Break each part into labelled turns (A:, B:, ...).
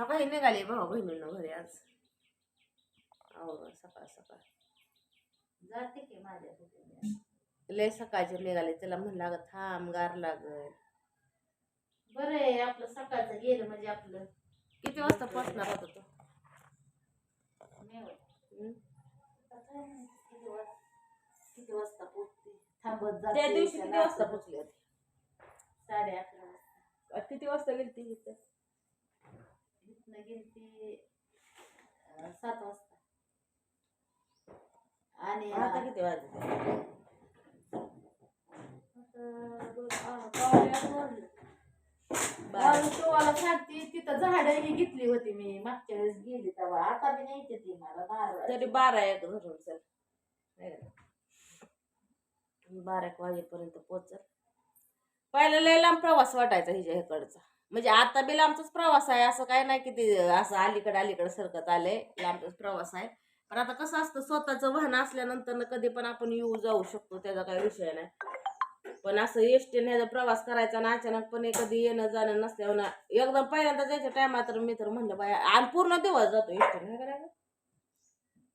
A: हा काही निघाले भाऊ बहिणीनं घरी आज. हो सकाळ सकाळ.
B: जाते की माझ्या
A: लय सकाळचे निघाले. त्याला म्हणलं अगं थांब गार लागल.
B: बरं आहे आपलं सकाळचं गेलं म्हणजे आपलं.
A: किती वाजता पोचणार होता तो?
B: मेवड
A: हं?
B: आता काय माहिती किती वाजता किती वाजता पोचते? थांबत
A: त्या
B: जाते
A: दिवशी किती वाजता पोचले होते?
B: साडे अकरा वाजता.
A: किती वाजता गेली ती
B: सात वाजता. आणि
A: आता किती वाजले?
B: बारा. तुम्हाला सांगते तिथं झाडं ही घेतली होती मी. मागच्या वेळेस गेली तेव्हा. आता बी नाही ती मला नारळ
A: तरी बारा एक धरून चल. का? बारा एक वाजेपर्यंत पोचल पहिला लय लांब प्रवास वाटायचा हिच्या इकडचा. म्हणजे आता बी लांबचाच प्रवास आहे असं काय नाही की ते असं अलीकडे अलीकडे सरकत आलंय लांबचाच प्रवास आहे. पण आता कसं असतं स्वतःचं वाहन असल्यानंतर ना कधी पण आपण येऊ जाऊ शकतो त्याचा काही विषय नाही. पण असं एसटीने ह्याचा प्रवास करायचा ना अचानकपणे कधी येणं जाणं नसल्यावर ना एकदम पहिल्यांदा जायच्या टायमात तर मी तर म्हणलं बाया आणि पूर्ण दिवस जातो एसटीने काय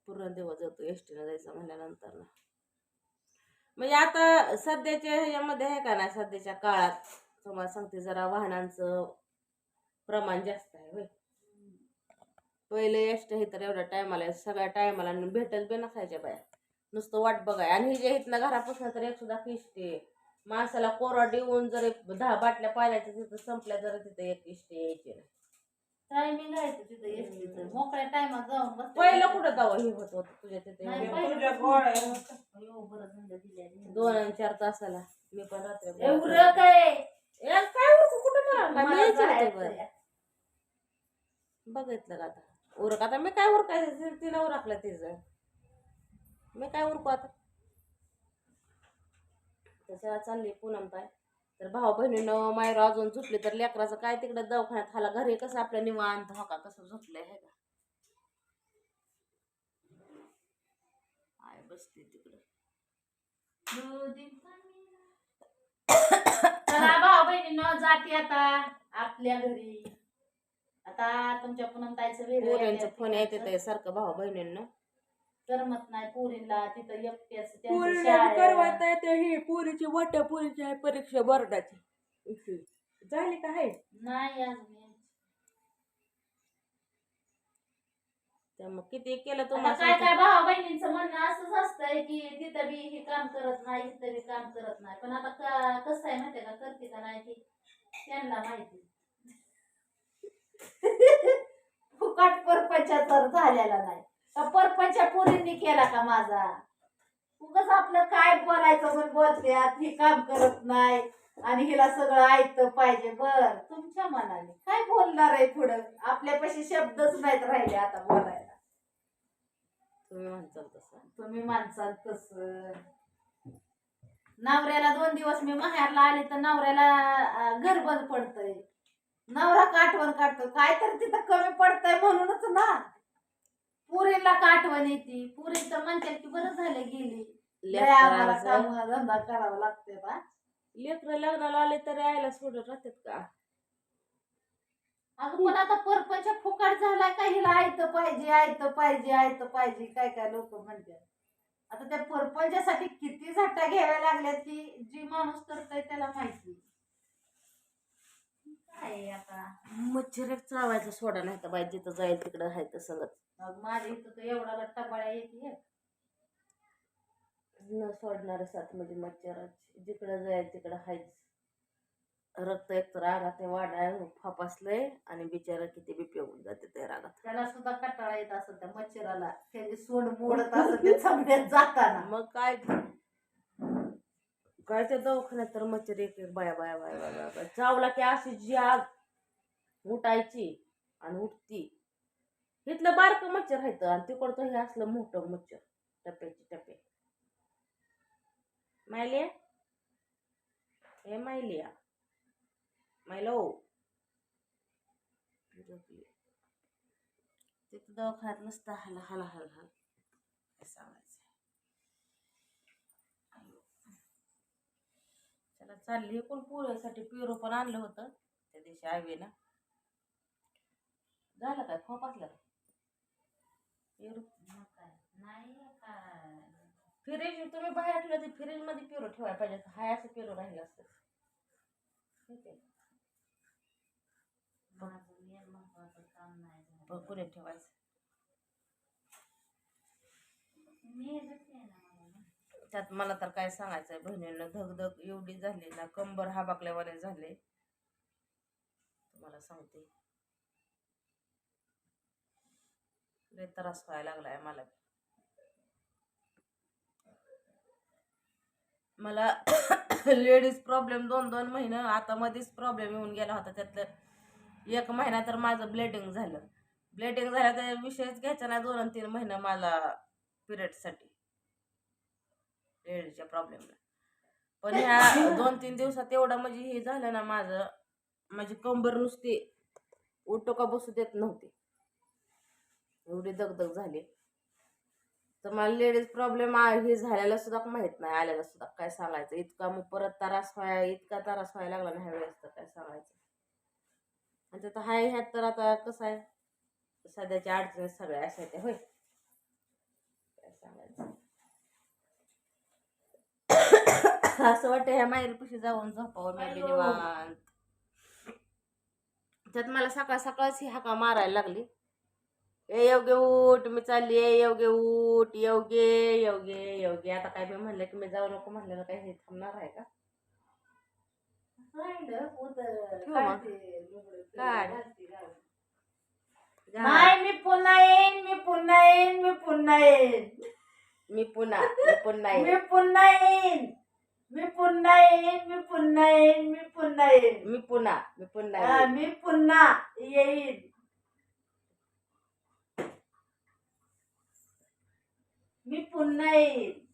A: पूर्ण दिवस जातो एसटीने जायचं म्हणल्यानंतर ना. म्हणजे आता सध्याच्या ह्याच्यामध्ये आहे का नाही सध्याच्या काळात तुम्हाला सांगते जरा वाहनांचं प्रमाण जास्त आहे होय. पहिले एसट हे तर एवढ्या टायमाला सगळ्या टायमाला भेटत बी नसायच्या बाया. नुसतं वाट बघाय. आणि ही जे इथनं घरापासून तर एक सुद्धा किष्टी माणसाला कोरड येऊन जर एक दहा बाटल्या पाण्याच्या तिथं संपल्या जर तिथं एक किष्टी यायची नाही.
B: टायमिंग आहे तिथं एसटीचं मोकळ्या टायमात जाऊन बस
A: पहिलं कुठं जावं हे होत होतं तुझ्या तिथे. दोन आणि चार तासाला. मी पण रात्री
B: एवढं काय
A: यार काय उरकू कुठं मला काय
B: मला
A: मिळायचं. बघितलं का आता? उरक आता मी काय उरकायचं ति- तिनं उरकलं तिचं. मी काय उरकू आता? त्याच्याला चालली पूनम काय तर भाऊ बहिणीनं मायरो अजून झोपली तर लेकराचं काय तिकडं दवाखान्यात? खाला घरी कसं आपल्या निवांत? हो का? कसं झोपलंय? हे का? आय बसते तिकडं.
B: चला भाऊ बहिणीनं जाते आता आपल्या घरी. आता तुमच्या पुन्हा ताईचं वेगळं
A: पोऱ्यांचं
B: आहे.
A: फोन येते ते सारखं भाऊ बहिणींना.
B: करमत नाही पोरीला तिथं एकट्याच
A: पोरीला ही पोरीची वाट्या पोरीची आहे परीक्षा बोर्डाची. झाली का आहे?
B: नाही अजून.
A: त्यामुळे किती केलं
B: आता
A: तुम्हाला
B: काय. काय भावा बहिणींचं म्हणणं असंच असतंय की तिथं बी हे काम करत नाही तिथं बी काम करत नाही. पण आता का- कसं आहे माहितीये का नाही ती त्यांना माहिती. फुकट परपंचा तर झालेला नाही. का परपंचा पोरींनी केला का माझा? उगाच आपलं काय बोलायचं म्हणून बोलते ही काम करत नाही आणि हिला सगळं ऐकतं पाहिजे. बर तुमच्या मनाने काय बोलणार आहे पुढं? आपल्यापाशी शब्दच नाहीत राहिले आता बोलायला.
A: तुम्ही म्हणताल तसं.
B: तुम्ही माणसाल तस. नवऱ्याला दोन दिवस मी माहेरला आले तर नवऱ्याला घर बंद पडतय. नवरा काठवण काढतो. काय तर तिथं कमी पडतंय म्हणूनच ना. पुरीला काठवण येते. पुरी तर म्हणते की बरं झालं गेली. लय आम्हाला
A: लेकरांचं-
B: काम धंदा करावा लागतोय बा.
A: लेकरं लग्नाला आले तर यायला सोडत राहतात का?
B: अगं पण आता परपंच फुकाट झालाय का हिला? आयतं पाहिजे आयतं पाहिजे आयतं पाहिजे. काय काय लोक म्हणतात. आता त्या परपंचासाठी किती झटा घ्याव्या लागल्यात की जी माणूस करतोय त्याला माहिती काय आहे आता?
A: मच्छर चावायचं सोडा नाही तर बाई जिथं जाईल तिकडं आहे तर सगळं
B: मग माझ्या इथं तर एवढा टबाळ्या येते
A: न सोडणारे साथ म्हणजे मच्छराची. जिकडं जाईल तिकडं हायच. रक्त एक तर रागात वाढाय फापासलंय आणि बिचारा किती बी पिऊन जाते त्या रागात.
B: त्याला सुद्धा कटाळा येत असत त्या मच्छराला त्याने सोड मोडत असत ते समजत जाताना.
A: मग काय? काय त्या दवाखान्यात तर मच्छर एक एक बाया बाया बाया बाया बाया बाया. चावला की अशी जी आग उठायची आणि उठती. इथलं बारकं मच्छर आहे आणि तिकडचं हे असलं मोठं मच्छर टप्प्याची टप्पे. मायले हे मायलिया. मायलो झोपली तिथं दवाखान्यात नसता हाला हल हल हल. काय सांगायचं? चला चालली कोण? पोळ्यासाठी पिरो पण आणलं होतं. त्या दिवशी आईनं झालं काय? खोप काय पेरू
B: नाही काय
A: फ्रीज तुम्ही बाहेर ठेवलं ते फ्रीजमध्ये पेरू ठेवायला पाहिजे. हाय असं पेरू राहिलं असतं. माहिती आहे?
B: माझं मेन महत्वाचं काम नाही.
A: पण पुढे ठेवायचं. त्यात मला तर काय सांगायचंय बहिणीनं धगधग एवढी झाली ना कंबर हा बाकल्यावाने झाले. तुम्हाला सांगते. लय त्रास व्हायला लागलाय मला मला लेडीज प्रॉब्लेम दोन दोन महिने आता मध्येच प्रॉब्लेम येऊन गेला होता त्यातलं एक महिना तर माझं ब्लेडिंग झालं. ब्लेडिंग झाला तर विषयच घ्यायचा नाही दोन तीन महिने मला पिरियडसाठी लेडीजच्या प्रॉब्लेमला पण ह्या दोन तीन दिवसात एवढं म्हणजे हे झालं ना माझं माझी कंबर नुसती उठो का बसू देत नव्हती. एवढी दगदग झाली. तर मला लेडीज प्रॉब्लेम हे झालेला सुद्धा माहीत नाही आलेला सुद्धा काय सांगायचं. इतका मग परत त्रास व्हाय इतका त्रास व्हायला लागला ना ह्या वेळेस तर काय सांगायचं. आणि त्यात हाय ह्यात तर आता कसं आहे? सध्याच्या अडचणी सगळ्या अशा त्या होय. काय सांगायचं? असं वाटतं ह्या माहेरपाशी जाऊन झोपावं मी. निवांत. त्यात मला सकाळ सकाळच ही हाका मारायला लागली. ए योग्य उठ मी चालली आहे योग्य उठ योग्य योग्य योग्य आता काय मी म्हणलं की मी जाऊ नको म्हणलं काय हे थांबणार आहे का? काढ.
B: नाही मी पुन्हा येईन मी पुन्हा येईन मी पुन्हा येईन
A: मी पुन्हा मी पुन्हा येईन.
B: मी पुन्हा येईन मी पुन्हा येईन मी पुन्हा येईन मी पुन्हा येईन
A: मी पुन्हा मी पुन्हा
B: हा,
A: येईन.
B: मी पुन्हा येईन मी पुन्हा येईन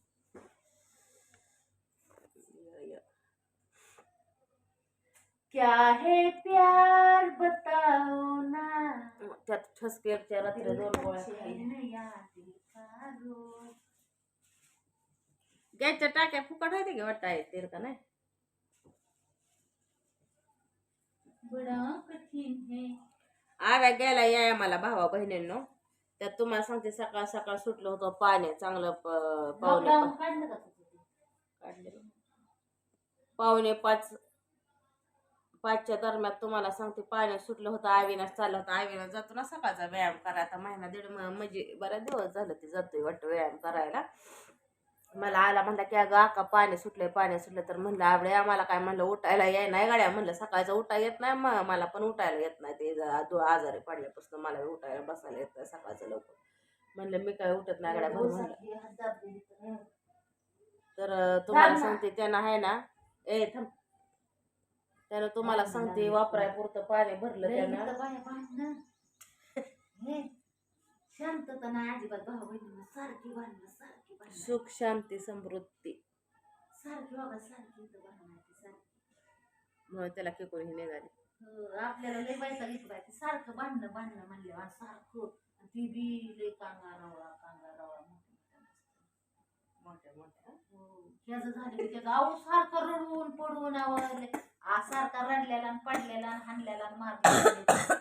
B: क्या है प्यार बताओ ना
A: त्यात ठसकेच्या रात्री दोन गोळ्या खाल्ल्या.
B: चैन याद का रोज.
A: गॅसच्या टाक्या फुकट होते की वाटतं आहे ते का नाही
B: बडा कठीण है
A: आव्या गेला या मला भावा बहिणींनो त्यात तुम्हाला सांगते सकाळ सकाळ सुटलं होतं पाणी चांगलं प- पावणे
B: लॉकडाऊन
A: पा-
B: काढलं का तुझं?
A: काढलेलं. पावणे पाच पाचच्या दरम्यान तुम्हाला सांगते पाणी सुटलं होतं आविनास चाललं होतं. आविनास जातो ना सकाळचा व्यायाम करायला आता महिना दीड म्हणजे बऱ्याच दिवस झालं ते जातोय वाटतं व्यायाम करायला. मला आला म्हणला की अगं आका पाणी सुटलंय पाणी सुटलं तर म्हणलं आवडे आम्हाला काय म्हणलं उठायला याय नाही गाड्या. म्हणलं सकाळचं उठा येत नाही मग मला पण उठायला येत नाही. ते आजारी पडल्यापासून मला उठायला बसायला येत नाही सकाळचं लवकर. म्हणलं मी काय उठत नाही गाड्या.
B: तर
A: तुम्हाला. सांगते त्यांना आहे ना ए थांब. त्यानं तुम्हाला सांगते. वापराय पुरतं पाणी भरलं त्यानं.
B: शांतता नाही अजिबात भाऊ बहिणींना सारखी भांडणं सारखी भांडणं.
A: सुख शांती समृद्धी.
B: सारखी बाबा सारखी इथं भांडणं ती सारखी.
A: म्हणून त्याला केकून ही निघाली.
B: हो, आपल्याला लय घेतला सारखं भांडणं भांडणं म्हणले सारखं. ती बी लय कांगारावा कांगारावा
A: मोठ्या मोठ्या. हो.
B: ह्याचं झालं की त्याचं आऊ सारखं रडून पडून आवडले आ सारखा रडलेला आणि पडलेला आणि हाणलेला आणि मारलेला.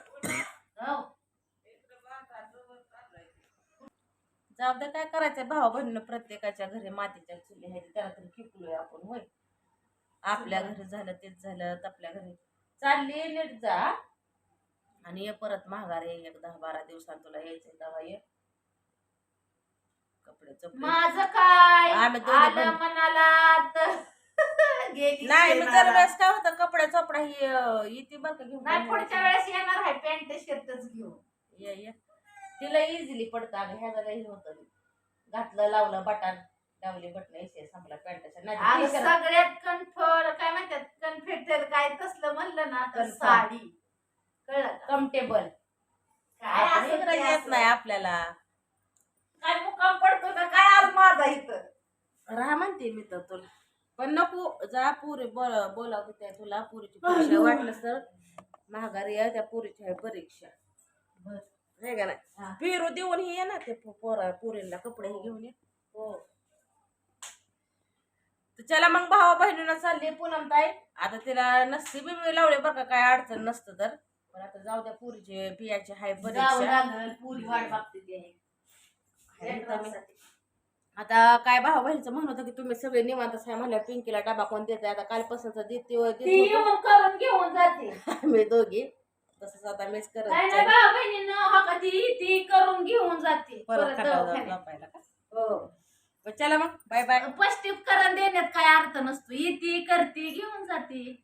B: हो.
A: जाऊ दे काय करायचं भावा बहिणीनं प्रत्येकाच्या घरी मातीच्या चुली आहेत. त्याला तरी किकलोय आपण होय. आपल्या घरी झालं तेच झालं तर आपल्या घरी. चालली नीट जा. आणि ये परत महागारे एक दहा बारा दिवसांत तुला यायचं तेव्हा ये. कपडे चपडे.
B: माझं काय?
A: आम्ही दोघी
B: आलं
A: पण-
B: मनाला तर गेली
A: नाही मी. जर वेळेस काय होतं कपडे चपडा ही अं, येते बरं का घेऊन.
B: नाही पुढच्या वेळेस येणार आहे पॅन्ट शर्टच घेऊन.
A: ये ये. तिला इझिली पडतं अगं ह्याला लई होतं. घातलं लावलं बटन. लावली बटन इशे संपला पॅन्टच्या
B: आणि
A: नाही
B: सगळ्यात कन्फर काय म्हणतात कन्फेटर काय तसलं म्हणलं ना तर. साडी. कळलं का?
A: कम्फर्टेबल.
B: काय
A: आपण
B: असं ते
A: येत
B: असं?
A: नाही आपल्याला.
B: काय मुकाम पडतो का? काय आज माझा इथं?
A: राहा म्हणते मी तर तुला. पण नको जा पुरी बोलावते त्या तुला. पुरीची परीक्षा वाटलं तर महागारी आहे त्या पुरीची आहे परीक्षा. हे का. नाही? पिरू देऊन हे ये ना ते पोरा पुरीला कपडे हे घेऊन ये.
B: हो.
A: तर चला मग भावा बहिणीनं चालली पूनम ताई. आता तिला नसती बी लावले बरं का काय अडचण नसतं तर. पण आता जाऊ द्या पुरीचे बियाचे हाय परीक्षा.
B: पुरी वाट बघते ते
A: हाय तर मी-
B: लेकरांसाठी.
A: आता काय भाऊ बहिणीचं म्हणत होतं की तुम्ही सगळे निवांत आहे म्हणल्या पिंकीला डबा कोण देते आता कालपासूनच
B: ती
A: देत
B: येऊन करून घेऊन जाते.
A: मी दोघी. तसंच आता मीच करत
B: नाही नाही
A: जाईन.
B: भाऊ बहिणीनं हा का ती ती करून घेऊन जाते.
A: परत
B: परत
A: खटाव जाऊन
B: दवाखान्यात.
A: झोपायला का?
B: हो.
A: बरं, चला मग. Bye bye.
B: स्पष्टीकरण देण्यात काय अर्थ नसतो. येते करते घेऊन जाते.